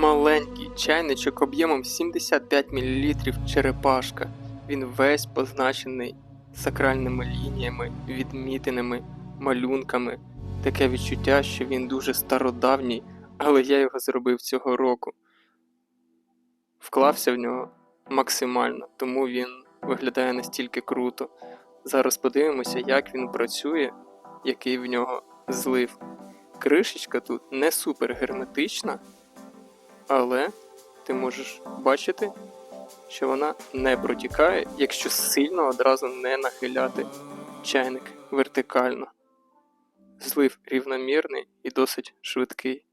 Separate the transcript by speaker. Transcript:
Speaker 1: Маленький чайничок об'ємом 75 мл черепашка. Він весь позначений сакральними лініями, відмітинами, малюнками. Таке відчуття, що він дуже стародавній, але я його зробив цього року. Вклався в нього максимально, тому він виглядає настільки круто. Зараз подивимося, як він працює, який в нього злив. Кришечка тут не супер герметична, але ти можеш бачити, що вона не протікає, якщо сильно одразу не нахиляти чайник вертикально. Злив рівномірний і досить швидкий.